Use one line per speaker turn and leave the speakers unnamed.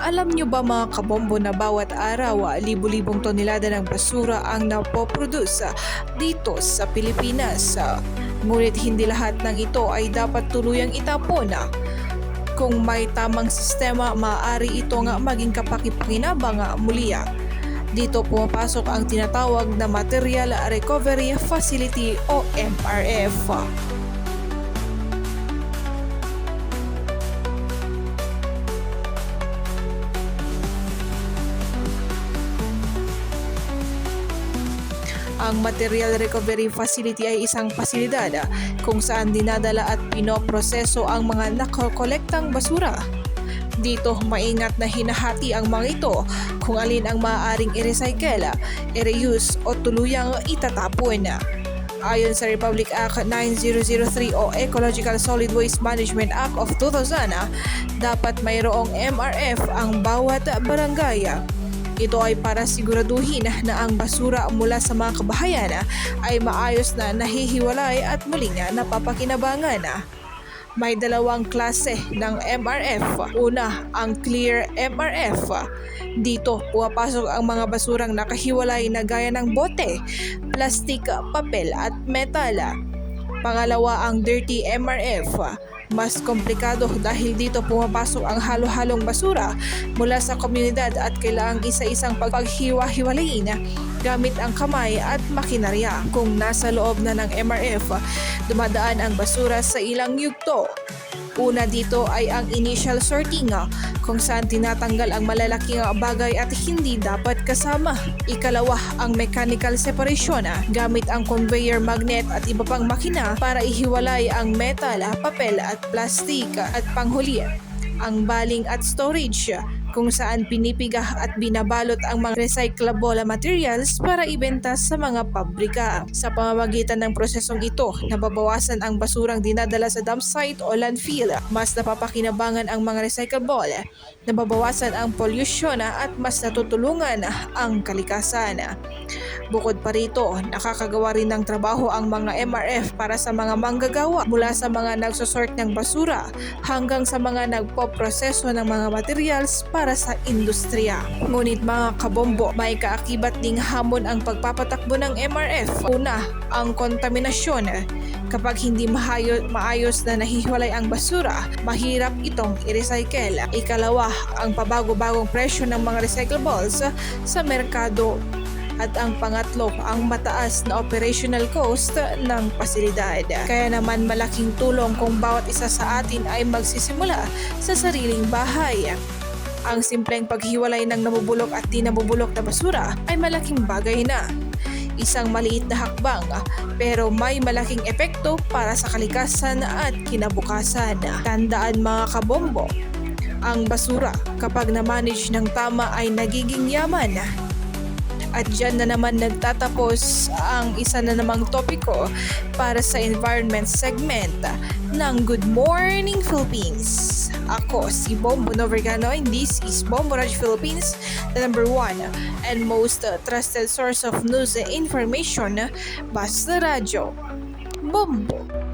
Alam nyo ba mga kabombo na bawat araw libu-libong tonelada ng basura ang napoproduce dito sa Pilipinas? Ngunit hindi lahat ng ito ay dapat tuluyang itapon. Kung may tamang sistema, maaari ito nga maging kapakipakinabang muli. Dito pumapasok ang tinatawag na Material Recovery Facility o MRF. Ang Material Recovery Facility ay isang pasilidad kung saan dinadala at pinoproseso ang mga nakokolektang basura. Dito maingat na hinahati ang mga ito kung alin ang maaaring i-recycle, i-reuse o tuluyang itatapon. Ayon sa Republic Act 9003 o Ecological Solid Waste Management Act of 2000, dapat mayroong MRF ang bawat barangay. Ito ay para siguraduhin na ang basura mula sa mga kabahayan ay maayos na nahihiwalay at muling napapakinabangan. May dalawang klase ng MRF. Una, ang Clear MRF. Dito, pumapasok ang mga basurang nakahiwalay na gaya ng bote, plastik, papel at metal. Pangalawa, ang Dirty MRF. Mas komplikado dahil dito pumapasok ang halo-halong basura mula sa komunidad at kailangang isa-isang paghiwa-hiwalayin gamit ang kamay at makinarya. Kung nasa loob na ng MRF, dumadaan ang basura sa ilang yugto. Una dito ay ang initial sorting kung saan tinatanggal ang malalaking bagay at hindi dapat kasama. Ikalawa, ang mechanical separation gamit ang conveyor magnet at iba pang makina para ihiwalay ang metal, papel at plastic at panghuli ang baling at storage kung saan pinipigah at binabalot ang mga recyclable materials para ibenta sa mga pabrika. Sa pamamagitan ng prosesong ito, nababawasan ang basurang dinadala sa dump site o landfill. Mas napapakinabangan ang mga recyclable, nababawasan ang pollution at mas natutulungan ang kalikasan. Bukod pa rito, nakakagawa rin ng trabaho ang mga MRF para sa mga manggagawa mula sa mga nagsosort ng basura hanggang sa mga nagpo-proseso ng mga materials para sa industriya. Ngunit mga kabombo, may kaakibat ding hamon ang pagpapatakbo ng MRF. Una, ang kontaminasyon. Kapag hindi mahayo, maayos na nahihiwalay ang basura, mahirap itong i-recycle. Ikalawa, ang pabago-bagong presyo ng mga recyclables sa merkado at ang pangatlo, ang mataas na operational cost ng pasilidad. Kaya naman malaking tulong kung bawat isa sa atin ay magsisimula sa sariling bahay. Ang simpleng paghiwalay ng nabubulok at di nabubulok na basura ay malaking bagay na. Isang maliit na hakbang pero may malaking epekto para sa kalikasan at kinabukasan. Tandaan mga kabombo, ang basura kapag na-manage ng tama ay nagiging yaman at dyan na naman nagtatapos ang isa na namang topiko para sa environment segment ng Good Morning Philippines. Ako si Bombo Novergano and this is Bombo Raj Philippines, the number one and most trusted source of news and information, Basta Radyo. Bombo!